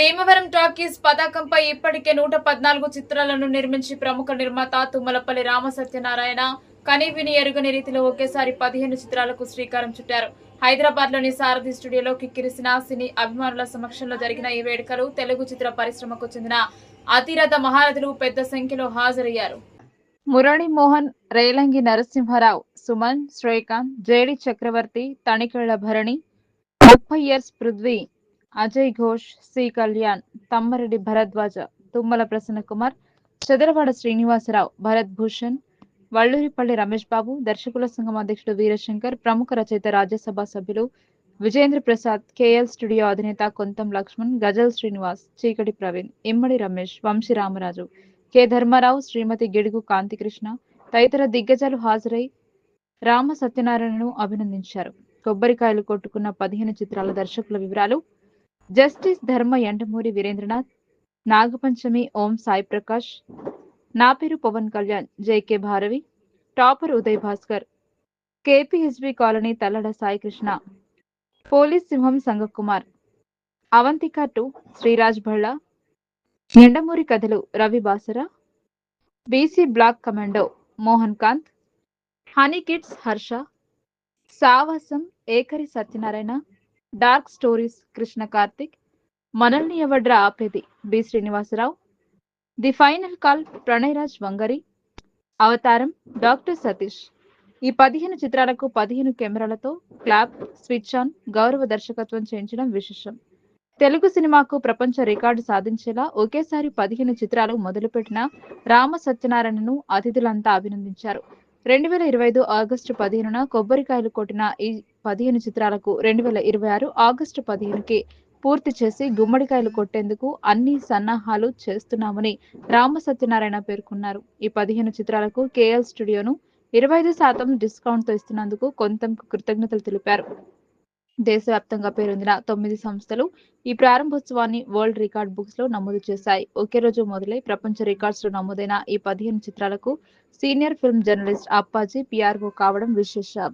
Bhimavaram talkies పతాకంపై ఇప్పటికే నూట పద్నాలుగు చిత్రాలను నిర్మించి ప్రముఖ నిర్మాత తుమ్మలపల్లి రామ సత్యనారాయణ కనీవిని ఎరుగని రీతిలో ఒకేసారి పదిహేను చిత్రాలకు శ్రీకారం చుట్టారు. హైదరాబాద్లోని సారథి స్టూడియోలో కిక్కిరిసిన సినీ అభిమానుల సమక్షంలో జరిగిన ఈ వేడుకలు తెలుగు చిత్ర పరిశ్రమకు చెందిన అతిరథ మహారథులు పెద్ద సంఖ్యలో హాజరయ్యారు. మురళీ మోహన్ రేలంగి నరసింహారావు సుమన్ శ్రీకాంత్ జేడి చక్రవర్తి తణికేళ్ళ భరణి ముప్పై ఇయర్స్ పృథ్వీ అజయ్ ఘోష్ సి కళ్యాణ్ తమ్మరెడ్డి భరద్వాజ తుమ్మల ప్రసన్న కుమార్ చదరవాడ శ్రీనివాసరావు భరత్ భూషణ్ వల్లూరిపల్లి రమేష్ బాబు దర్శకుల సంఘం అధ్యక్షుడు వీరశంకర్ ప్రముఖ రచయిత రాజ్యసభ సభ్యులు విజేంద్ర ప్రసాద్ కేఎల్ స్టూడియో అధినేత కొంతం లక్ష్మణ్ గజల్ శ్రీనివాస్ చీకటి ప్రవీణ్ ఇమ్మడి రమేష్ వంశీ రామరాజు కె ధర్మారావు శ్రీమతి గిడుగు కాంతికృష్ణ తదితర దిగ్గజాలు హాజరై రామ సత్యనారాయణను అభినందించారు. కొబ్బరికాయలు కొట్టుకున్న పదిహేను చిత్రాల దర్శకుల వివరాలు జస్టిస్ ధర్మ ఎండమూరి వీరేంద్రనాథ్ నాగపంచమి ఓం సాయి ప్రకాష్ నా పేరు Pawan Kalyan JK Bharavi topper Uday Bhaskar KPHB colony Tallada Saikrishna police Simham Sangakumar Avantika to Sriraj Balla Yandamuri కథలు Ravi Basara BC black commando Mohan Kanth honey kids Harsha సావాసం ఏకరి సత్యనారాయణ డార్క్ స్టోరీస్ కృష్ణ కార్తిక్ మనల్ని ఎవడ్రా ఆపేది B Srinivasarao the final call Pranayaraj Vangari అవతారం doctor Satish ఈ పదిహేను చిత్రాలకు పదిహేను కెమెరాలతో క్లాప్ స్విచ్ ఆన్ గౌరవ దర్శకత్వం చేయించడం విశేషం. తెలుగు సినిమాకు ప్రపంచ రికార్డు సాధించేలా ఒకేసారి పదిహేను చిత్రాలు మొదలుపెట్టిన రామ సత్యనారాయణను అతిథులంతా అభినందించారు. రెండు వేల ఇరవై ఐదు ఆగస్టు పదిహేనున కొబ్బరికాయలు కొట్టిన ఈ పదిహేను చిత్రాలకు రెండు వేల ఇరవై ఆరు ఆగస్టు పదిహేనుకి పూర్తి చేసి గుమ్మడికాయలు కొట్టేందుకు అన్ని సన్నాహాలు చేస్తున్నామని రామ సత్యనారాయణ పేర్కొన్నారు. ఈ పదిహేను చిత్రాలకు కేఎల్ స్టూడియోను ఇరవై ఐదు శాతం డిస్కౌంట్తో ఇస్తున్నందుకు కొంత కృతజ్ఞతలు తెలిపారు. దేశవ్యాప్తంగా పేరొందిన తొమ్మిది సంస్థలు ఈ ప్రారంభోత్సవాన్ని వరల్డ్ రికార్డ్ బుక్స్లో నమోదు చేశాయి. ఒకే రోజు మొదలై ప్రపంచ రికార్డ్స్లో నమోదైన ఈ పదిహేను చిత్రాలకు senior film journalist Appaji PRO కావడం విశేషం.